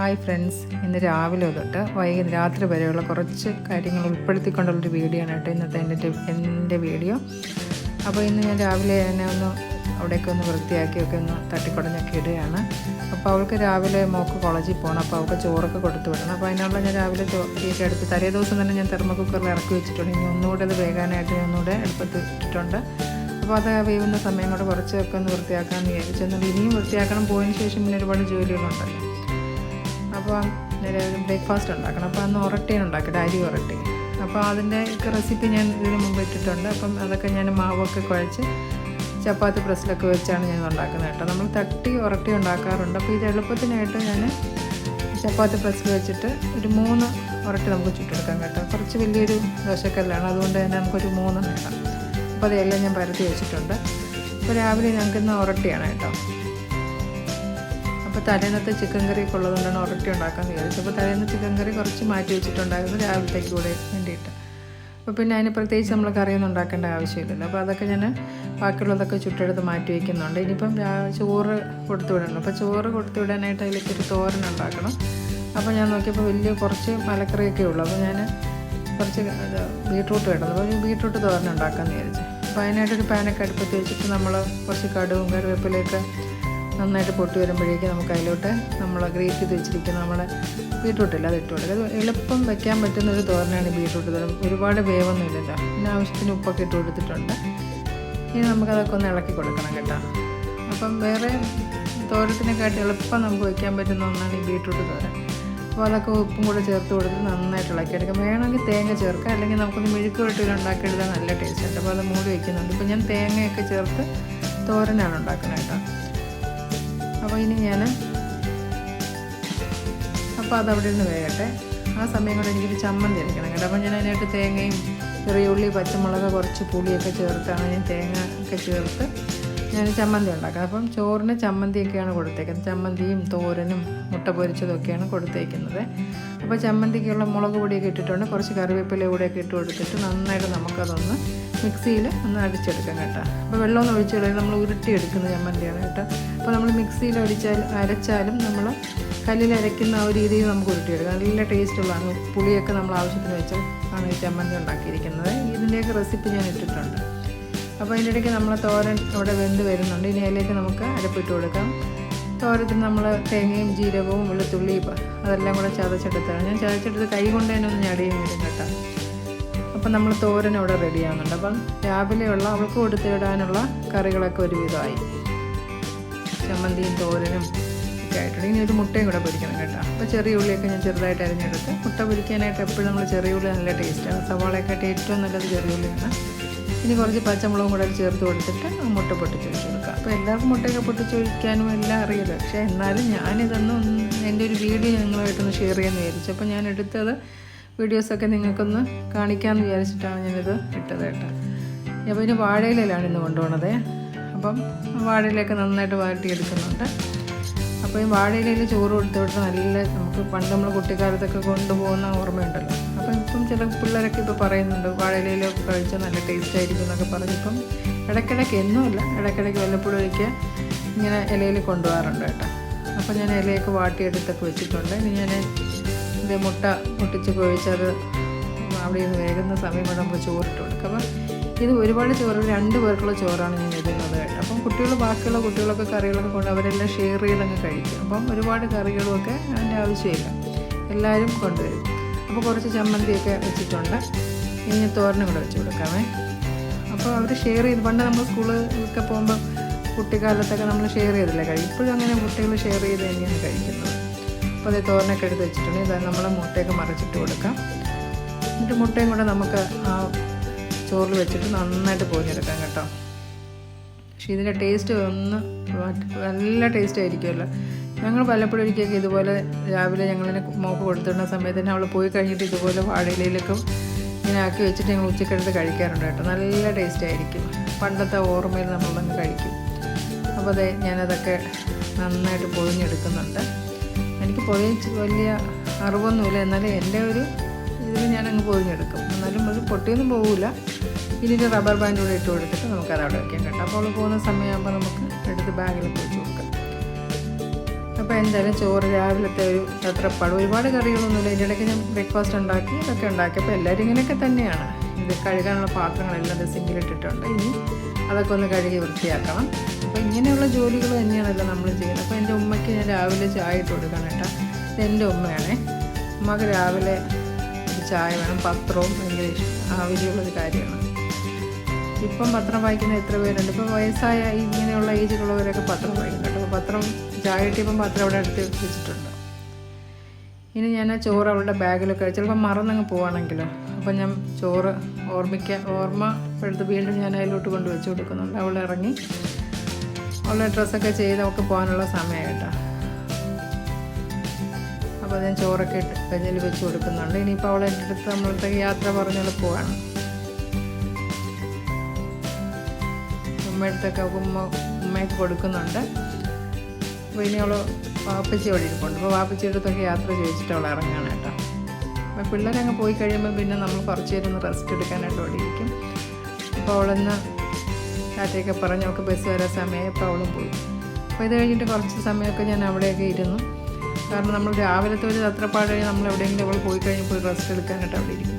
Hi friends ഇന്ന് രാവിലെ തൊട്ട് വൈകുന്നേരം രാത്രി വരെയുള്ള കുറച്ച് കാര്യങ്ങൾ ഉൾപ്പെടുത്തിക്കൊണ്ടുള്ളൊരു വീഡിയോ ആണ് കേട്ടോ ഇന്നത്തെ എന്റെ എന്റെ വീഡിയോ. അപ്പോൾ ഇന്ന് ഞാൻ രാവിലെ എന്നെ ഒന്ന് അവിടെയൊക്കെ ഒന്ന് വൃത്തിയാക്കിയൊക്കെ ഒന്ന് തട്ടിക്കുടഞ്ഞൊക്കെ ഇടുകയാണ്. അപ്പോൾ അവൾക്ക് രാവിലെ മോക്ക് കോളേജിൽ പോകണം അപ്പോൾ അവൾക്ക് ചോറൊക്കെ കൊടുത്തു വിടണം. അപ്പോൾ അതിനുള്ള ഞാൻ രാവിലെ ചോറൊക്കെ എടുത്ത് തലേ ദിവസം തന്നെ ഞാൻ തെർമ കുക്കറിൽ ഇറക്കി വെച്ചിട്ടുണ്ട്. ഇനി ഒന്നുകൂടെ അത് വേകാനായിട്ട് ഞാൻ ഒന്നുകൂടെ എളുപ്പത്തിൽ ഇട്ടിട്ടുണ്ട്. അപ്പോൾ അത് വേവുന്ന സമയം കൂടെ കുറച്ചൊക്കെ ഒന്ന് വൃത്തിയാക്കാമെന്ന് വിചാരിച്ചു. എന്നാൽ ഇനിയും വൃത്തിയാക്കണം. പോയതിന് ശേഷം പിന്നെ ഒരുപാട് ജോലികളുണ്ടല്ലോ അപ്പോൾ ബ്രേക്ക്ഫാസ്റ്റ് ഉണ്ടാക്കണം. അപ്പോൾ അന്ന് ഉറട്ടിയാണ് ഉണ്ടാക്കി അരി ഉറട്ടി അപ്പോൾ അതിന്റെ റെസിപ്പി ഞാൻ ഇതിന് മുമ്പ് ഇട്ടിട്ടുണ്ട്. അപ്പം അതൊക്കെ ഞാൻ മാവൊക്കെ കുഴച്ച് ചപ്പാത്തി പ്രസ്സിലൊക്കെ വെച്ചാണ് ഞാൻ ഉണ്ടാക്കുന്നത് കേട്ടോ. നമ്മൾ തട്ടി ഉറട്ടി ഉണ്ടാക്കാറുണ്ട്. അപ്പോൾ ഇത് എളുപ്പത്തിനായിട്ട് ഞാൻ ചപ്പാത്തി പ്രസ്സിൽ വെച്ചിട്ട് ഒരു മൂന്ന് ഉറട്ടി നമുക്ക് ചുട്ടെടുക്കാം കേട്ടോ. കുറച്ച് വലിയൊരു ദോശക്കല്ലാണ്. അതുകൊണ്ട് തന്നെ നമുക്കൊരു മൂന്ന് നേടാം അപ്പോൾ അതെല്ലാം ഞാൻ പരത്തി വെച്ചിട്ടുണ്ട്. അപ്പോൾ രാവിലെ ഞങ്ങൾക്ക് ഇന്ന് ഉറട്ടിയാണ് കേട്ടോ. അപ്പോൾ തലേന്നത്തെ ചിക്കൻ കറി ഒക്കെ ഉള്ളതുകൊണ്ടാണ് ഉറട്ടി ഉണ്ടാക്കാമെന്ന് വിചാരിച്ചു അപ്പോൾ തലേന്ന് ചിക്കൻ കറി കുറച്ച് മാറ്റി വെച്ചിട്ടുണ്ടായിരുന്നു രാവിലത്തേക്ക് കൂടെ വേണ്ടിയിട്ട്. അപ്പോൾ പിന്നെ അതിന് പ്രത്യേകിച്ച് നമ്മൾ കറിയൊന്നും ഉണ്ടാക്കേണ്ട ആവശ്യമില്ലല്ലോ. അപ്പോൾ അതൊക്കെ ഞാൻ ബാക്കിയുള്ളതൊക്കെ ചുട്ടെടുത്ത് മാറ്റി വയ്ക്കുന്നുണ്ട് ഇനിയിപ്പം ചോറ് കൊടുത്തു വിടണം. അപ്പോൾ ചോറ് കൊടുത്തു വിടാനായിട്ട് അതിലേക്ക് ഒരു തോരൻ ഉണ്ടാക്കണം. അപ്പോൾ ഞാൻ നോക്കിയപ്പോൾ വലിയ കുറച്ച് മലക്കറിയൊക്കെ ഉള്ളൂ. അപ്പോൾ ഞാൻ കുറച്ച് ബീട്രൂട്ട് വേണം അപ്പോൾ ബീട്രൂട്ട് തോരൻ ഉണ്ടാക്കാമെന്ന് വിചാരിച്ചു. അപ്പോൾ അതിനായിട്ടൊരു പാനൊക്കെ അടുപ്പത്ത് വെച്ചിട്ട് നമ്മൾ കുറച്ച് കടുവും കറിവേപ്പിലയൊക്കെ നന്നായിട്ട് പൊട്ടി വരുമ്പോഴേക്ക് നമുക്ക് അതിലോട്ട് നമ്മൾ ഗ്രേറ്റ് ചെയ്ത് വെച്ചിരിക്കുന്ന നമ്മുടെ ബീട്രൂട്ടില്ല അത് ഇട്ട് കൊടുക്കുക. അത് എളുപ്പം വെക്കാൻ പറ്റുന്ന ഒരു തോരനാണ് ബീട്രൂട്ട് തോരൻ ഒരുപാട് വേവൊന്നും ഇല്ലല്ലോ. പിന്നെ ആവശ്യത്തിന് ഉപ്പൊക്കെ ഇട്ട് കൊടുത്തിട്ടുണ്ട്. ഇനി നമുക്കതൊക്കെ ഒന്ന് ഇളക്കി കൊടുക്കണം കേട്ടോ. അപ്പം വേറെ തോരത്തിനെക്കാട്ടി എളുപ്പം നമുക്ക് വെക്കാൻ പറ്റുന്ന ഒന്നാണ് ഈ ബീട്രൂട്ട് തോരൻ. അപ്പോൾ അതൊക്കെ ഉപ്പും കൂടെ ചേർത്ത് കൊടുത്ത് നന്നായിട്ട് ഇളക്കിയെടുക്കാം വേണമെങ്കിൽ തേങ്ങ ചേർക്കാം. അല്ലെങ്കിൽ നമുക്കൊന്ന് മെഴുക്ക് വെട്ടിയിൽ ഉണ്ടാക്കിയെടുത്താൽ നല്ല ടേസ്റ്റ് ഉണ്ട് അപ്പോൾ അത് മൂടി വയ്ക്കുന്നുണ്ട് ഇപ്പോൾ ഞാൻ തേങ്ങയൊക്കെ ചേർത്ത് തോരനാണ് ഉണ്ടാക്കുന്നത് കേട്ടോ. അപ്പോൾ ഇനി ഞാൻ അപ്പോൾ അവിടെ നിന്ന് വേകട്ടെ. ആ സമയം കൊണ്ട് എനിക്കൊരു ചമ്മന്തി അരയ്ക്കണം കേട്ടോ. അപ്പോൾ ഞാൻ അതിനായിട്ട് തേങ്ങയും ചെറിയ ഉള്ളി പച്ചമുളക് കുറച്ച് പുളിയൊക്കെ ചേർത്താണ് ഞാൻ തേങ്ങ ഒക്കെ ചേർത്ത് ഞാൻ ചമ്മന്തി ഉണ്ടാക്കുന്നത്. അപ്പം ചോറിന് ചമ്മന്തിയൊക്കെയാണ് കൊടുത്തേക്കുന്നത്. ചമ്മന്തിയും തോരനും മുട്ട പൊരിച്ചതൊക്കെയാണ് കൊടുത്തേക്കുന്നത്. അപ്പോൾ ചമ്മന്തിക്കുള്ള മുളക് പൊടിയൊക്കെ ഇട്ടിട്ടുണ്ട്. കുറച്ച് കറിവേപ്പില കൂടെയൊക്കെ ഇട്ട് കൊടുത്തിട്ട് നന്നായിട്ട് നമുക്കതൊന്ന് മിക്സിയിൽ ഒന്ന് അടിച്ചെടുക്കാം കേട്ടോ. അപ്പോൾ വെള്ളമൊന്നും ഒഴിച്ച് കളയാൻ നമ്മൾ ഉരുട്ടിയെടുക്കുന്ന ചമ്മന്തിയാണ് കേട്ടോ. അപ്പോൾ നമ്മൾ മിക്സിയിൽ അടിച്ചാൽ അരച്ചാലും നമ്മൾ കല്ലിൽ അരയ്ക്കുന്ന ആ ഒരു രീതിയിൽ നമുക്ക് ഉരുട്ടിയെടുക്കാം. നല്ല ടേസ്റ്റുള്ളതാണ്. പുളിയൊക്കെ നമ്മൾ ആവശ്യത്തിന് വെച്ച് ആണ് ഈ ചമ്മന്തി ഉണ്ടാക്കിയിരിക്കുന്നത്. ഇതിന്റെയൊക്കെ റെസിപ്പി ഞാൻ ഇട്ടിട്ടുണ്ട്. അപ്പോൾ അതിന്റെ ഇടയ്ക്ക് നമ്മൾ തോരൻ ഇവിടെ വെന്ത് വരുന്നുണ്ട്. ഇനി അതിലേക്ക് നമുക്ക് അരപ്പിട്ട് കൊടുക്കാം. തോരത്തിന് നമ്മൾ തേങ്ങയും ജീരകവും വെളുത്തുള്ളിയും അതെല്ലാം കൂടെ ചതച്ചെടുത്താണ്. ഞാൻ ചതച്ചെടുത്ത് കൈ കൊണ്ട് തന്നെ ഒന്ന് ഞടിയും വരും കേട്ടോ. അപ്പം നമ്മൾ തോരൻ ഇവിടെ റെഡി ആവുന്നുണ്ട് അപ്പം രാവിലെയുള്ള അവൾക്ക് കൊടുത്തു വിടാനുള്ള കറികളൊക്കെ ഒരുവിധമായി. ചമ്മന്തിയും തോരനും ഒക്കെ ആയിട്ടുണ്ട്. ഇനി ഒരു മുട്ടയും കൂടെ പൊരിക്കണം കേട്ടോ. അപ്പോൾ ചെറിയ ഉള്ളിയൊക്കെ ഞാൻ ചെറുതായിട്ട് അരിഞ്ഞെടുത്ത് മുട്ട പൊരിക്കാനായിട്ട് എപ്പോഴും നമ്മൾ ചെറിയ ഉള്ളി നല്ല ടേസ്റ്റാണ് സവാളയൊക്കെ ഏറ്റവും നല്ലത് ചെറിയ ഉള്ളിയാണ്. ഇനി കുറച്ച് പച്ചമുളകും കൂടെ ചേർത്ത് കൊടുത്തിട്ട് മുട്ട പൊട്ടിച്ച് വെച്ച് അപ്പോൾ എല്ലാവർക്കും മുട്ടയൊക്കെ പൊട്ടിച്ച് ഒഴിക്കാനും എല്ലാം അറിയില്ല പക്ഷേ എന്നാലും ഞാനിതൊന്നും എന്റെ ഒരു വീഡിയോ നിങ്ങളുമായിട്ടൊന്ന് ഷെയർ ചെയ്യാമെന്ന് വിചാരിച്ചു. അപ്പോൾ ഞാൻ എടുത്തത് വീഡിയോസൊക്കെ നിങ്ങൾക്കൊന്ന് കാണിക്കാമെന്ന് വിചാരിച്ചിട്ടാണ് ഞാനിത് ഇട്ടത് കേട്ടോ. അപ്പോൾ ഇനി വാഴയിലാണ് ഇന്ന് കൊണ്ടുപോണത്. അപ്പം വാഴയിലൊക്കെ നന്നായിട്ട് വാട്ടിയെടുക്കുന്നുണ്ട്. അപ്പോൾ ഈ വാഴയിലയിൽ ചോറ് കൊടുത്ത് വിട്ട് നല്ല നമുക്ക് പണ്ട് നമ്മൾ കുട്ടിക്കാലത്തൊക്കെ കൊണ്ടുപോകുന്ന ഓർമ്മയുണ്ടല്ലോ. അപ്പം ഇപ്പം ചില പിള്ളേരൊക്കെ ഇപ്പോൾ പറയുന്നുണ്ട് വാഴയിലയിലൊക്കെ കഴിച്ചാൽ നല്ല ടേസ്റ്റ് ആയിരിക്കും എന്നൊക്കെ പറഞ്ഞിപ്പം ഇടയ്ക്കിടയ്ക്ക് എന്നുമില്ല ഇടയ്ക്കിടയ്ക്ക് വല്ലപ്പോഴും ഒഴിക്കുക ഇങ്ങനെ ഇലയിൽ കൊണ്ടുപോകാറുണ്ട് കേട്ടോ. അപ്പം ഞാൻ ഇലയൊക്കെ വാട്ടിയെടുത്തൊക്കെ വെച്ചിട്ടുണ്ട്. ഇനി ഞാൻ ഇത് മുട്ട പൊട്ടിച്ച് കുഴിച്ചത് അവിടെ നിന്ന് വേകുന്ന സമയം കൊണ്ട് നമുക്ക് ചോറിട്ട് കൊടുക്കും അപ്പം ഇത് ഒരുപാട് ചോറ് രണ്ട് പേർക്കുള്ള ചോറാണ് ഞാൻ ഇടുന്നത് കേട്ടോ. അപ്പം കുട്ടികൾ ബാക്കിയുള്ള കുട്ടികളൊക്കെ കറികളൊക്കെ കൊണ്ട് അവരെല്ലാം ഷെയർ ചെയ്തങ്ങ് കഴിക്കും. അപ്പം ഒരുപാട് കറികളുമൊക്കെ അതിന്റെ ആവശ്യമില്ല. എല്ലാവരും കൊണ്ടുവരും. അപ്പോൾ കുറച്ച് ചമ്മന്തിയൊക്കെ വെച്ചിട്ടുണ്ട്. ഇനി തോരനും കൂടെ വെച്ച് കൊടുക്കാമേ. അപ്പോൾ അവർ ഷെയർ ചെയ്ത് പണ്ട് നമ്മൾ സ്കൂളിലൊക്കെ പോകുമ്പോൾ കുട്ടിക്കാലത്തൊക്കെ നമ്മൾ ഷെയർ ചെയ്തില്ല? കഴിക്കും ഇപ്പോഴും അങ്ങനെ കുട്ടികൾ ഷെയർ ചെയ്ത് തന്നെയാണ് കഴിക്കുന്നത്. അപ്പോൾ അത് തോരനൊക്കെ എടുത്ത് വെച്ചിട്ടുണ്ട്. ഇത് നമ്മൾ മുട്ടയൊക്കെ മറിച്ചിട്ട് കൊടുക്കാം. എന്നിട്ട് മുട്ടയും കൂടെ നമുക്ക് ആ ചോറിൽ വെച്ചിട്ട് നന്നായിട്ട് പൊരിഞ്ഞെടുക്കാം കേട്ടോ. പക്ഷേ ഇതിന്റെ ടേസ്റ്റ് ഒന്ന് നല്ല ടേസ്റ്റ് ആയിരിക്കുമല്ലോ. ഞങ്ങൾ പലപ്പോഴും ഒരിക്കലൊക്കെ ഇതുപോലെ രാവിലെ ഞങ്ങളിനെ മോക്ക് കൊടുത്തിടുന്ന സമയത്ത് തന്നെ അവൾ പോയി കഴിഞ്ഞിട്ട് ഇതുപോലെ വാടയിലേക്കും ഇങ്ങനെ ആക്കി വെച്ചിട്ട് ഞങ്ങൾ ഉച്ചക്കെടുത്ത് കഴിക്കാറുണ്ട് കേട്ടോ. നല്ല ടേസ്റ്റ് ആയിരിക്കും. പണ്ടത്തെ ഓർമ്മയിൽ നമ്മളങ്ങ് കഴിക്കും. അപ്പോൾ അതെ ഞാനതൊക്കെ നന്നായിട്ട് പൊതിഞ്ഞെടുക്കുന്നുണ്ട് എനിക്ക് പൊതിച്ച് വലിയ അറിവൊന്നുമില്ല. എന്നാലും എന്റെ ഒരു ഇതിൽ ഞാനങ്ങ് പൊതിഞ്ഞെടുക്കും. എന്നാലും അത് പൊട്ടിയൊന്നും പോകില്ല ഇതിന്റെ റബ്ബർ ബാൻഡ് കൂടെ ഇട്ട് കൊടുത്തിട്ട് നമുക്കത് അവിടെ വയ്ക്കാം കേട്ടോ. അപ്പോൾ പോകുന്ന സമയമാകുമ്പോൾ നമുക്ക് എടുത്ത് ബാഗിൽ വെച്ച് കൊടുക്കാം. അപ്പോൾ എന്തായാലും ചോറ് രാവിലത്തെ ഒരു തത്രപ്പാട്. ഒരുപാട് കറികളൊന്നുമില്ല. ഇതിന്റെ ഇടയ്ക്ക് ഞാൻ ബ്രേക്ക്ഫാസ്റ്റ് ഉണ്ടാക്കി ഇതൊക്കെ ഉണ്ടാക്കി. അപ്പോൾ എല്ലാവരും ഇങ്ങനെയൊക്കെ തന്നെയാണ്. ഇത് കഴുകാനുള്ള പാത്രങ്ങളെല്ലാം സിങ്കിലിട്ടിട്ടുണ്ട്. ഇനി അതൊക്കെ ഒന്ന് കഴുകി വൃത്തിയാക്കണം. അപ്പോൾ ഇങ്ങനെയുള്ള ജോലികൾ തന്നെയാണല്ലോ നമ്മൾ ചെയ്യുന്നത്. അപ്പോൾ എന്റെ ഉമ്മയ്ക്ക് ഞാൻ രാവിലെ ചായ ഇട്ട് കൊടുക്കണം കേട്ടോ. എന്റെ ഉമ്മയാണേ. ഉമ്മക്ക് രാവിലെ ഒരു ചായ വേണം. പത്രവും ഇഷ്ടം. ആവശ്യമുള്ളൊരു കാര്യമാണ്. ഇപ്പം പത്രം വായിക്കുന്ന എത്ര പേരുണ്ട്? ഇപ്പോൾ വയസ്സായ ഇങ്ങനെയുള്ള ഏജിലുള്ളവരൊക്കെ പത്രം വായിക്കും അപ്പോൾ പത്രം ചായ കിട്ടിയപ്പം പത്രം അവിടെ അടുത്ത് വെച്ചിട്ടുണ്ട്. ഇനി ഞാൻ ആ ചോറ് അവളുടെ ബാഗിലൊക്കെ ചിലപ്പോൾ മറന്നങ്ങ് പോവാണെങ്കിലോ? അപ്പം ഞാൻ ചോറ് ഓർമ്മിക്ക ഓർമ്മ എടുത്ത് വീണ്ടും ഞാൻ അതിലോട്ട് കൊണ്ട് വെച്ച് കൊടുക്കുന്നുണ്ട്. അവൾ ഇറങ്ങി. അവളുടെ ഡ്രസ്സൊക്കെ ചെയ്ത് അവൾക്ക് പോകാനുള്ള സമയം കേട്ടോ അപ്പോൾ ഞാൻ ചോറൊക്കെ ഇട്ട് കഞ്ഞിൽ വെച്ച് കൊടുക്കുന്നുണ്ട്. ഇനിയിപ്പോൾ അവളെ അടുത്ത് നമ്മളുടെ യാത്ര പറഞ്ഞോളെ പോവാണ്. ഉമ്മയടുത്തൊക്കെ ഉമ്മ ഉമ്മയൊക്കെ കൊടുക്കുന്നുണ്ട്. അപ്പോൾ ഇനി അവൾ വാപ്പച്ചി അവിടെ ഇരിപ്പുണ്ട്. അപ്പോൾ വാപ്പച്ചിയുടെ അടുത്തൊക്കെ യാത്ര ചോദിച്ചിട്ട് അവൾ ഇറങ്ങുകയാണ് കേട്ടോ. പിള്ളേരങ്ങ് പോയി കഴിയുമ്പോൾ പിന്നെ നമ്മൾ കുറച്ച് നേരം റെസ്റ്റ് എടുക്കാനായിട്ട് ഓടിയിരിക്കും അപ്പോൾ അവളൊന്ന് കാറ്റയൊക്കെ പറഞ്ഞ് അവൾക്ക് ബസ് വരാൻ സമയമായി അപ്പോൾ അവളും പോയി. അപ്പോൾ ഇത് കഴിഞ്ഞിട്ട് കുറച്ച് സമയമൊക്കെ ഞാൻ അവിടെയൊക്കെ ഇരുന്നു. കാരണം നമ്മൾ രാവിലത്തെ ഒരു തത്രപ്പാട് കഴിഞ്ഞ് നമ്മൾ എവിടെയെങ്കിലും അവൾ പോയി കഴിഞ്ഞ് പോയി റെസ്റ്റ് എടുക്കാനായിട്ട് അവിടെ ഇരിക്കും.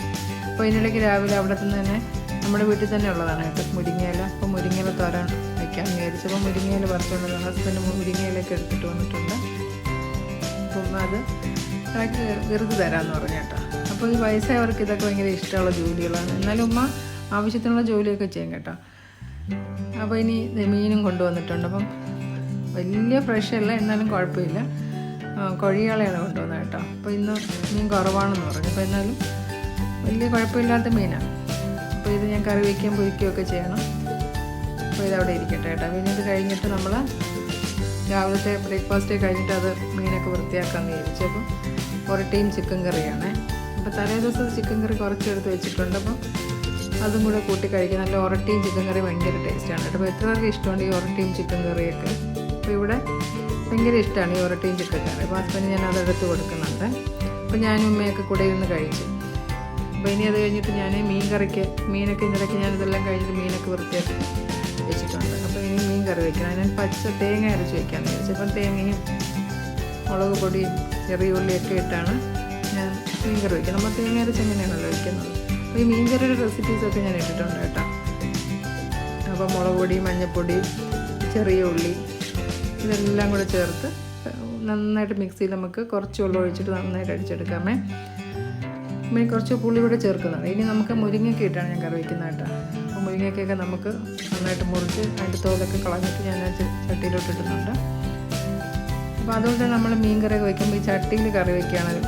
അപ്പോൾ ഇതിനിടയ്ക്ക് രാവിലെ അവിടെ നിന്ന് തന്നെ നമ്മുടെ വീട്ടിൽ തന്നെ ഉള്ളതാണ് കേട്ടോ മുരിങ്ങയില. അപ്പോൾ മുരിങ്ങയില തോരാൻ വയ്ക്കാൻ വിചാരിച്ചപ്പോൾ മുരിങ്ങയില പറിച്ചുകൊണ്ട് ഹസ്ബൻഡ് മുരിങ്ങയിലൊക്കെ എടുത്തിട്ട് വന്നിട്ടുണ്ട്. അപ്പം അത് ഇടയ്ക്ക് വെറുതെ തരാമെന്ന് പറഞ്ഞു കേട്ടോ. അപ്പോൾ ഈ വയസ്സായവർക്ക് ഇതൊക്കെ ഭയങ്കര ഇഷ്ടമുള്ള ജോലികളാണ്. എന്നാലും ഉമ്മ ആവശ്യത്തിനുള്ള ജോലിയൊക്കെ ചെയ്യും കേട്ടോ. അപ്പോൾ ഇനി മീനും കൊണ്ടുവന്നിട്ടുണ്ട്. അപ്പം വലിയ ഫ്രഷ് അല്ല എന്നാലും കുഴപ്പമില്ല. കൊഴിയാളെയാണ് കൊണ്ടുവന്നത് കേട്ടോ. അപ്പോൾ ഇന്ന് മീൻ കുറവാണെന്ന് പറഞ്ഞു. അപ്പോൾ എന്നാലും വലിയ കുഴപ്പമില്ലാത്ത മീനാണ് അപ്പോൾ ഇത് ഞാൻ കറി വയ്ക്കുകയും പൊരിക്കുകയൊക്കെ ചെയ്യണം. അപ്പോൾ ഇത് അവിടെ ഇരിക്കട്ടെ കേട്ടോ. പിന്നെ ഇത് കഴിഞ്ഞിട്ട് നമ്മൾ രാവിലത്തെ ബ്രേക്ക്ഫാസ്റ്റ് കഴിഞ്ഞിട്ട് അത് മീനൊക്കെ വൃത്തിയാക്കാമെന്ന് വിചാരിച്ചു. അപ്പം ഒരട്ടിയും ചിക്കൻ കറിയാണ്. അപ്പോൾ തലേ ദിവസം ചിക്കൻ കറി കുറച്ചെടുത്ത് വെച്ചിട്ടുണ്ട്. അപ്പം അതും കൂടെ കൂട്ടി കഴിക്കാം നല്ല ഒരട്ടിയും ചിക്കൻ കറി ഭയങ്കര ടേസ്റ്റാണ് കേട്ടോ. അപ്പോൾ എത്ര പേർക്ക് ഇഷ്ടമുണ്ട് ഈ ഒരട്ടിയും ചിക്കൻ കറിയൊക്കെ? അപ്പോൾ ഇവിടെ ഭയങ്കര ഇഷ്ടമാണ് ഈ ഒരട്ടിയും ചിക്കൻ കറി. അപ്പോൾ ഹസ്ബൻഡ് ഞാൻ അതെടുത്ത് കൊടുക്കുന്നുണ്ട്. അപ്പോൾ ഞാനും ഉമ്മയൊക്കെ കൂടെ ഇരുന്ന് കഴിച്ചു. അപ്പോൾ ഇനി അത് കഴിഞ്ഞിട്ട് ഞാൻ മീൻ കറിക്ക് മീനൊക്കെ ഞാൻ ഇതെല്ലാം കഴിഞ്ഞിട്ട് മീനൊക്കെ വൃത്തിയാക്കി വെച്ചിട്ടുണ്ട്. അപ്പോൾ ഇനി മീൻ കറി വയ്ക്കണം ഞാൻ പച്ച തേങ്ങ അരച്ച് വയ്ക്കാമെന്ന് വിചാരിച്ചു. അപ്പം തേങ്ങയും മുളക് പൊടിയും ചെറിയ ഉള്ളിയൊക്കെ ഇട്ടാണ് ഞാൻ മീൻ കറി വയ്ക്കുന്നത് നമ്മൾ തേങ്ങ അരച്ച് എങ്ങനെയാണല്ലോ വയ്ക്കുന്നത്. അപ്പോൾ ഈ മീൻ കറിയുടെ റെസിപ്പീസൊക്കെ ഞാൻ ഇട്ടിട്ടുണ്ട് കേട്ടോ. അപ്പോൾ മുളക് പൊടി മഞ്ഞൾപ്പൊടി ചെറിയ ഉള്ളി ഇതെല്ലാം കൂടെ ചേർത്ത് നന്നായിട്ട് മിക്സിയിൽ നമുക്ക് കുറച്ച് വെള്ളം ഒഴിച്ചിട്ട് നന്നായിട്ട് അടിച്ചെടുക്കാമേ. പിന്നെ കുറച്ച് പുളി കൂടെ ചേർക്കുന്നുണ്ട്. ഇനി നമുക്ക് മുരിങ്ങയ്ക്ക ഇട്ടാണ് ഞാൻ കറി വയ്ക്കുന്നത് കേട്ടോ. അപ്പോൾ മുരിങ്ങയ്ക്കൊക്കെ നമുക്ക് നന്നായിട്ട് മുറിച്ച് അതിന്റെ തോലൊക്കെ കളഞ്ഞിട്ട് ഞാൻ ചട്ടിയിലോട്ട് ഇടുന്നുണ്ട്. അപ്പോൾ അതുകൊണ്ട് നമ്മൾ മീൻ കറിയൊക്കെ വയ്ക്കുമ്പോൾ ഈ ചട്ടിയിൽ കറി വയ്ക്കുകയാണെങ്കിൽ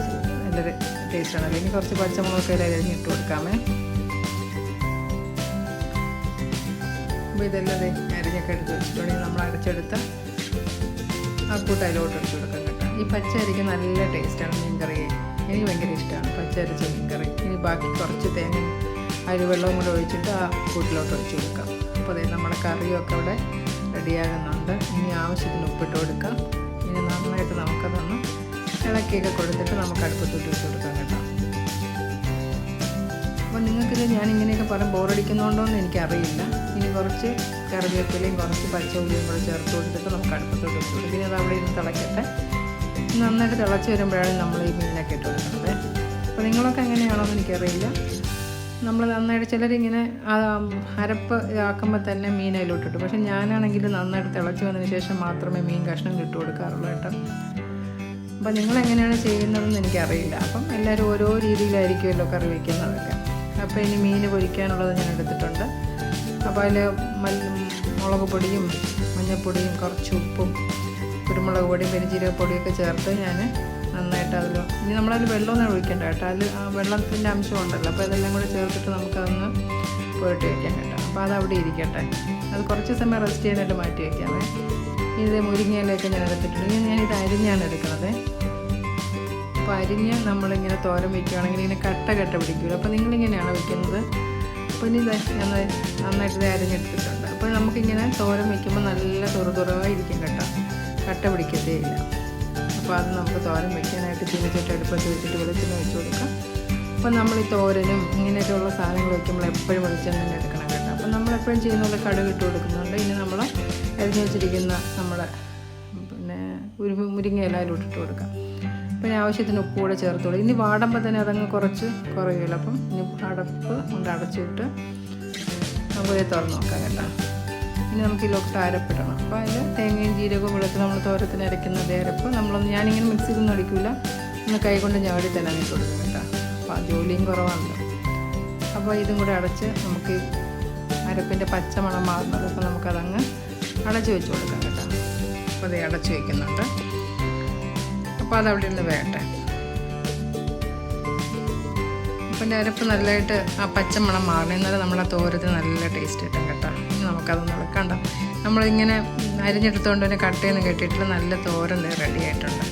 നല്ലൊരു ടേസ്റ്റാണ് ഇനി കുറച്ച് പച്ചമുളകൊക്കെ അരിഞ്ഞ് ഇട്ട് കൊടുക്കാമേ. അപ്പോൾ ഇതെല്ലാം അരിഞ്ഞൊക്കെ എടുത്ത് വെച്ചിട്ടുണ്ടെങ്കിൽ നമ്മൾ അരച്ചെടുത്ത ആ കൂട്ട് അതിലോട്ട് ഇട്ട് കൊടുക്കാം കേട്ടോ. ഈ പച്ച അരിക്ക് നല്ല ടേസ്റ്റാണ് മീൻ കറി എനിക്ക് ഭയങ്കര ഇഷ്ടമാണ് പച്ച അരച്ച മീൻ കറി ഇനി ബാക്കി കുറച്ച് തേങ്ങ അരി വെള്ളവും കൂടെ ഒഴിച്ചിട്ട് ആ കൂട്ടിലോട്ട് ഒഴിച്ച് കൊടുക്കാം. അപ്പോൾ അതായത് നമ്മുടെ കറിയൊക്കെ അവിടെ റെഡിയാകുന്നുണ്ട് ഇനി ആവശ്യത്തിന് ഉപ്പിട്ട് കൊടുക്കാം. ഇനി നന്നായിട്ട് നമുക്കതൊന്ന് ഇളക്കിയൊക്കെ കൊടുത്തിട്ട് നമുക്ക് അടുപ്പത്തോട്ട് ഇട്ട് കൊടുക്കാം കേട്ടോ. അപ്പോൾ നിങ്ങൾക്കിത് ഞാൻ ഇങ്ങനെയൊക്കെ പറയും ബോറടിക്കുന്നുണ്ടോയെന്ന് എനിക്കറിയില്ല. ഇനി കുറച്ച് കറിവേപ്പിലയും കുറച്ച് പച്ചമുള്ളിയും കൂടെ ചേർത്ത് കൊടുത്തിട്ട് നമുക്ക് അടുപ്പത്തോട്ട് ഇട്ട് കൊടുക്കും. ഇനി അത് അവിടെ ഇരുന്ന് തിളക്കട്ടെ. നന്നായിട്ട് തിളച്ച് വരുമ്പോഴാണ് നമ്മൾ ഈ മീനൊക്കെ ഇട്ട് കൊടുക്കുന്നത്. അപ്പോൾ നിങ്ങളൊക്കെ എങ്ങനെയാണോ എങ്ങനെയാണോന്ന് എനിക്കറിയില്ല. നമ്മൾ നന്നായിട്ട് ചിലരിങ്ങനെ അരപ്പ് ആക്കുമ്പോൾ തന്നെ മീൻ അതിലോട്ടിട്ടു പക്ഷേ ഞാനാണെങ്കിൽ നന്നായിട്ട് തിളച്ച് വന്നതിന് ശേഷം മാത്രമേ മീൻ കഷ്ണം കിട്ടു കൊടുക്കാറുള്ളൂ കേട്ടോ. അപ്പം നിങ്ങൾ എങ്ങനെയാണ് ചെയ്യുന്നതെന്ന് എനിക്കറിയില്ല. അപ്പം എല്ലാവരും ഓരോ രീതിയിലായിരിക്കുമല്ലോ കറി വയ്ക്കുന്നതൊക്കെ അപ്പോൾ ഇനി മീൻ പൊരിക്കാനുള്ളത് ഞാൻ എടുത്തിട്ടുണ്ട്. അപ്പോൾ അതിൽ മല്ല മുളക് പൊടിയും മഞ്ഞൾപ്പൊടിയും കുറച്ച് ഉപ്പും കുരുമുളക് പൊടിയും പെരിഞ്ചീരക പൊടിയൊക്കെ ചേർത്ത് ഞാൻ നന്നായിട്ട് അതിൽ ഇനി നമ്മളതിൽ വെള്ളമൊന്നും ഒഴിക്കേണ്ട കേട്ടോ. അതിൽ വെള്ളത്തിന്റെ അംശം ഉണ്ടല്ലോ. അപ്പോൾ അതെല്ലാം കൂടെ ചേർത്തിട്ട് നമുക്കതൊന്ന് പുരട്ടി വയ്ക്കാൻ കേട്ടോ. അപ്പോൾ അത് അവിടെ ഇരിക്കട്ടെ. അത് കുറച്ച് സമയം റെസ്റ്റ് ചെയ്യാനായിട്ട് മാറ്റി വയ്ക്കാമേ ഇത് മുരിങ്ങയിലൊക്കെ ഞാൻ എടുത്തിട്ടുണ്ട്. ഞാനിത് അരിഞ്ഞാണ് എടുക്കുന്നത് അപ്പോൾ അരിഞ്ഞ് നമ്മളിങ്ങനെ തോരം വയ്ക്കുകയാണെങ്കിൽ ഇങ്ങനെ കട്ട കട്ട പിടിക്കില്ല അപ്പോൾ നിങ്ങളിങ്ങനെയാണ് വയ്ക്കുന്നത് അപ്പോൾ ഇനി ഞാൻ നന്നായിട്ട് അരിഞ്ഞെടുത്തിട്ടുണ്ട്. അപ്പോൾ നമുക്കിങ്ങനെ തോരൻ വയ്ക്കുമ്പോൾ നല്ല തുറതുറവായിരിക്കും കേട്ടോ. കട്ട പിടിക്കത്തേ ഇല്ല. അപ്പോൾ അത് നമുക്ക് തോരം വയ്ക്കാനായിട്ട് ചീനച്ചട്ടി അടുപ്പത്ത് വെച്ചിട്ട് വെളിച്ചെണ്ണ വെച്ച് കൊടുക്കാം. അപ്പോൾ നമ്മൾ ഈ തോരനും ഇങ്ങനെയൊക്കെയുള്ള സാധനങ്ങൾ വയ്ക്കുമ്പോൾ എപ്പോഴും വെളിച്ചെണ്ണ തന്നെ എടുക്കണം. നമ്മളെപ്പോഴും ചെയ്യുന്ന പോലെ കടുക് ഇട്ട് കൊടുക്കുന്നുണ്ട്. ഇനി നമ്മൾ അരിഞ്ഞ് വെച്ചിരിക്കുന്ന നമ്മുടെ പിന്നെ ഒരു മുരിങ്ങ ഇലയിലും ഇട്ടിട്ട് കൊടുക്കാം. പിന്നെ ആവശ്യത്തിന് ഉപ്പ് കൂടെ ചേർത്തോളൂ. ഇനി വാടുമ്പോൾ തന്നെ അതങ്ങ് കുറച്ച് കുറയുമല്ലോ അപ്പം ഇനി അടപ്പ് കൊണ്ട് അടച്ചിട്ട് നമുക്ക് തുറന്ന് നോക്കാം കേട്ടോ. ഇനി നമുക്ക് ഇതിലോട്ട് അരപ്പിടണം. അപ്പോൾ അതിൽ തേങ്ങയും ജീരകവും വെളുത്ത് നമ്മൾ തോരത്തിന് അരയ്ക്കുന്നത് അരപ്പ് നമ്മളൊന്ന് ഞാനിങ്ങനെ മിക്സിയിലൊന്നും അടിക്കില്ല ഒന്ന് കൈ കൊണ്ട് ഞാടി തന്നെ ഇട്ട് കൊടുക്കും കേട്ടോ. അപ്പോൾ ജോലിയും കുറവാണല്ലോ. അപ്പോൾ ഇതും കൂടെ അടച്ച് നമുക്ക് അരപ്പിന്റെ പച്ചമണം മാറുന്നത് അപ്പോൾ നമുക്കതങ്ങ് അടച്ചു വെച്ച് കൊടുക്കാം കേട്ടോ. അപ്പോൾ അത് അടച്ചു വയ്ക്കുന്നുണ്ട് അപ്പോൾ അതവിടെ നിന്ന് വേട്ടെ അപ്പം അരപ്പ് നല്ലതായിട്ട് ആ പച്ചമണം മാറണം. എന്നാലും നമ്മളെ തോരത്തിന് നല്ല ടേസ്റ്റ് കിട്ടും കേട്ടോ. ഇനി നമുക്കതൊന്ന് ഇളക്കണ്ട നമ്മളിങ്ങനെ അരിഞ്ഞെടുത്തുകൊണ്ട് തന്നെ കട്ടയെന്ന് കെട്ടിയിട്ട് നല്ല തോരൻ റെഡി ആയിട്ടുണ്ട്.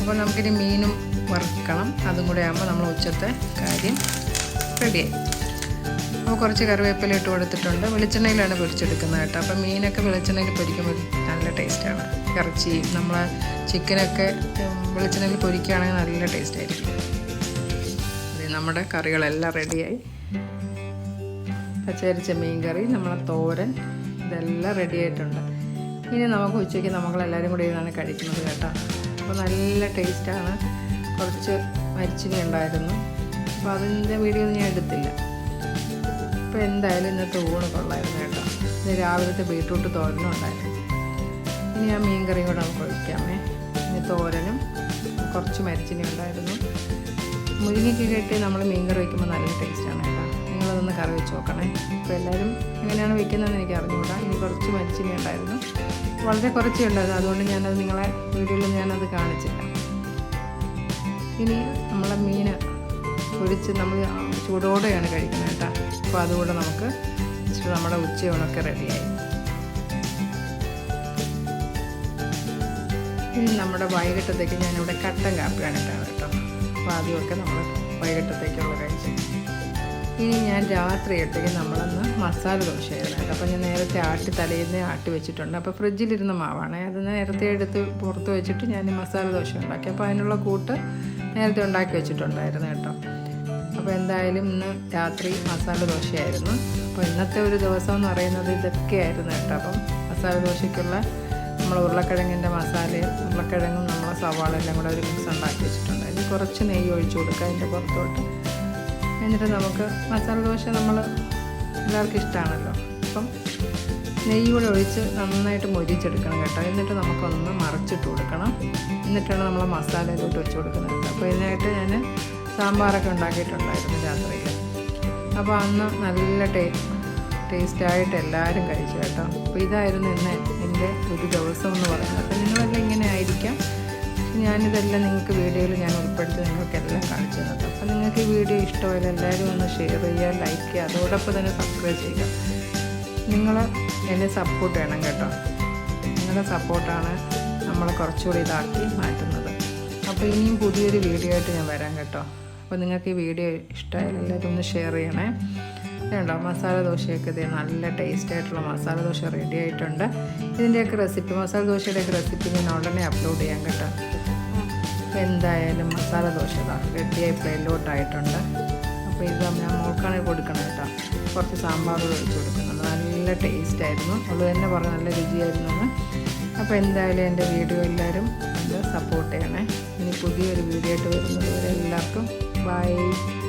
അപ്പോൾ നമുക്കിനി മീനും വറുക്കണം. അതും കൂടെ ആകുമ്പോൾ നമ്മൾ ഉച്ചത്തെ കാര്യം റെഡിയായി അപ്പോൾ കുറച്ച് കറിവേപ്പില ഇട്ട് കൊടുത്തിട്ടുണ്ട്. വെളിച്ചെണ്ണയിലാണ് പൊരിച്ചെടുക്കുന്നത് കേട്ടോ. അപ്പോൾ മീനൊക്കെ വെളിച്ചെണ്ണയിൽ പൊരിക്കുമ്പോൾ നല്ല ടേസ്റ്റാണ് ഇറച്ചി നമ്മൾ ചിക്കനൊക്കെ വെളിച്ചെണ്ണയിൽ പൊരിക്കുകയാണെങ്കിൽ നല്ല ടേസ്റ്റ് ആയിരിക്കും. നമ്മുടെ കറികളെല്ലാം റെഡിയായി പച്ചരിച്ച മീൻ കറി നമ്മളെ തോരൻ ഇതെല്ലാം റെഡി ആയിട്ടുണ്ട്. ഇനി നമുക്ക് ഉച്ചയ്ക്ക് നമ്മളെല്ലാവരും കൂടി ഇരുന്നാണ് കഴിക്കുന്നത് കേട്ടോ. അപ്പോൾ നല്ല ടേസ്റ്റാണ് കുറച്ച് മരിച്ചിനി ഉണ്ടായിരുന്നു. അപ്പോൾ അതിന്റെ വീഡിയോ ഒന്നും ഞാൻ എടുത്തില്ല. അപ്പോൾ എന്തായാലും ഇന്നത്തെ ഊണ് കൊള്ളായിരുന്നു കേട്ടോ. ഇത് രാവിലത്തെ ബീട്രൂട്ട് തോരനും ഉണ്ടായിരുന്നു. ഇനി ആ മീൻ കറിയും കൂടെ നമുക്ക് ഒഴിക്കാമേ. ഇനി തോരനും കുറച്ച് മരച്ചിനി ഉണ്ടായിരുന്നു. മുരിങ്ങയ്ക്ക് കെട്ടി നമ്മൾ മീൻ കറി വയ്ക്കുമ്പോൾ നല്ല ടേസ്റ്റാണ് കേട്ടോ. നിങ്ങളതൊന്ന് കറി വെച്ച് നോക്കണേ. അപ്പോൾ എല്ലാവരും എങ്ങനെയാണ് വയ്ക്കുന്നതെന്ന് എനിക്ക് അറിഞ്ഞുകൂടാ. ഇനി കുറച്ച് മരച്ചിനി ഉണ്ടായിരുന്നു. വളരെ കുറച്ചേ ഉണ്ടായിരുന്നു അതുകൊണ്ട് ഞാനത് നിങ്ങളെ വീഡിയോയിൽ ഞാനത് കാണിച്ചില്ല. ഇനി നമ്മളെ മീൻ പൊരിച്ച് നമ്മൾ ചൂടോടെയാണ് കഴിക്കുന്നത് കേട്ടോ. അപ്പോൾ അതുകൂടെ നമുക്ക് ജസ്റ്റ് നമ്മുടെ ഉച്ചയൂണൊക്കെ റെഡിയായി ഇനി നമ്മുടെ വൈകിട്ടത്തേക്ക് ഞാനിവിടെ കട്ടൻ കാപ്പിയാണ് ഇട്ടാണ് കേട്ടോ. അപ്പോൾ ആദ്യമൊക്കെ നമ്മൾ വൈകിട്ടത്തേക്കുള്ള കഴിച്ചു. ഇനി ഞാൻ രാത്രിയത്തേക്ക് നമ്മളൊന്ന് മസാല ദോശ ആയിരുന്നു അപ്പോൾ ഞാൻ നേരത്തെ ആട്ടി തലേന്ന് ആട്ടി വെച്ചിട്ടുണ്ട്. അപ്പോൾ ഫ്രിഡ്ജിലിരുന്ന മാവാണ്. അത് നേരത്തെ എടുത്ത് പുറത്ത് വെച്ചിട്ട് ഞാൻ മസാല ദോശ ഉണ്ടാക്കി. അപ്പോൾ അതിനുള്ള കൂട്ട് നേരത്തെ ഉണ്ടാക്കി വെച്ചിട്ടുണ്ടായിരുന്നു കേട്ടോ. അപ്പോൾ എന്തായാലും ഇന്ന് രാത്രി മസാല ദോശയായിരുന്നു. അപ്പോൾ ഇന്നത്തെ ഒരു ദിവസം എന്ന് പറയുന്നത് ഇതൊക്കെയായിരുന്നു കേട്ടോ. അപ്പം മസാല ദോശയ്ക്കുള്ള നമ്മൾ ഉരുളക്കിഴങ്ങിന്റെ മസാലയും ഉരുളക്കിഴങ്ങും നമ്മൾ സവാള എല്ലാം കൂടെ ഒരു മിക്സ് ഉണ്ടാക്കി വെച്ചിട്ടുണ്ട്. അതിന് കുറച്ച് നെയ്യ് ഒഴിച്ചു കൊടുക്കുക അതിന്റെ പുറത്തോട്ട്. എന്നിട്ട് നമുക്ക് മസാല ദോശ നമ്മൾ എല്ലാവർക്കും ഇഷ്ടമാണല്ലോ അപ്പം നെയ്യ് കൂടെ ഒഴിച്ച് നന്നായിട്ട് മൊരിച്ചെടുക്കണം കേട്ടോ. എന്നിട്ട് നമുക്കൊന്ന് മറച്ചിട്ട് കൊടുക്കണം. എന്നിട്ടാണ് നമ്മൾ മസാലയിലോട്ട് വെച്ച് കൊടുക്കുന്നത്. അപ്പോൾ ഇതിനായിട്ട് ഞാൻ സാമ്പാറൊക്കെ ഉണ്ടാക്കിയിട്ടുണ്ടായിരുന്നു രാത്രിയിൽ അപ്പോൾ അന്ന് നല്ല ടേ ടേസ്റ്റായിട്ട് എല്ലാവരും കഴിച്ചു കേട്ടോ. അപ്പോൾ ഇതായിരുന്നു ഇന്ന് എന്റെ ഒരു ദിവസം എന്ന് പറയുന്നത്. അപ്പോൾ നിങ്ങളെല്ലാം ഇങ്ങനെ ആയിരിക്കാം. ഞാനിതെല്ലാം നിങ്ങൾക്ക് വീഡിയോയിൽ ഞാൻ ഉൾപ്പെടുത്തി നിങ്ങൾക്കെല്ലാം കാണിച്ചു തന്നത് അപ്പോൾ നിങ്ങൾക്ക് ഈ വീഡിയോ ഇഷ്ടമായാലും എല്ലാവരും ഒന്ന് ഷെയർ ചെയ്യുക ലൈക്ക് ചെയ്യുക അതോടൊപ്പം തന്നെ സബ്സ്ക്രൈബ് ചെയ്യുക. നിങ്ങൾ എന്നെ സപ്പോർട്ട് ചെയ്യണം കേട്ടോ. നിങ്ങളുടെ സപ്പോർട്ടാണ് നമ്മളെ കുറച്ചുകൂടി ഇതാക്കി മാറ്റുന്നത്. അപ്പോൾ ഇനിയും പുതിയൊരു വീഡിയോ ആയിട്ട് ഞാൻ വരാം കേട്ടോ. അപ്പോൾ നിങ്ങൾക്ക് ഈ വീഡിയോ ഇഷ്ടമായാലും എല്ലാവരും ഒന്ന് ഷെയർ ചെയ്യണേ. ഇതുണ്ടോ മസാല ദോശയൊക്കെ ഇത് നല്ല ടേസ്റ്റ് ആയിട്ടുള്ള മസാല ദോശ റെഡി ആയിട്ടുണ്ട്. ഇതിന്റെയൊക്കെ റെസിപ്പി മസാല ദോശയുടെയൊക്കെ റെസിപ്പി ഞാൻ ഉടനെ അപ്ലോഡ് ചെയ്യാൻ കേട്ടോ. അപ്പോൾ എന്തായാലും മസാല ദോശ റെഡിയായി പ്ലേലോട്ടായിട്ടുണ്ട് അപ്പോൾ ഇത് ഞാൻ മോൾക്കാണ് കൊടുക്കണം കേട്ടോ. കുറച്ച് സാമ്പാർ ഒഴിച്ച് കൊടുക്കുന്നത് നല്ല ടേസ്റ്റ് ആയിരുന്നു. അവൾ തന്നെ പറഞ്ഞ നല്ല രുചിയായിരുന്നു എന്ന് അപ്പോൾ എന്തായാലും എന്റെ വീഡിയോ എല്ലാവരും നല്ല സപ്പോർട്ട് ചെയ്യണേ. ഇനി പുതിയൊരു വീഡിയോ ആയിട്ട് വരുന്നത് എല്ലാവർക്കും Bye.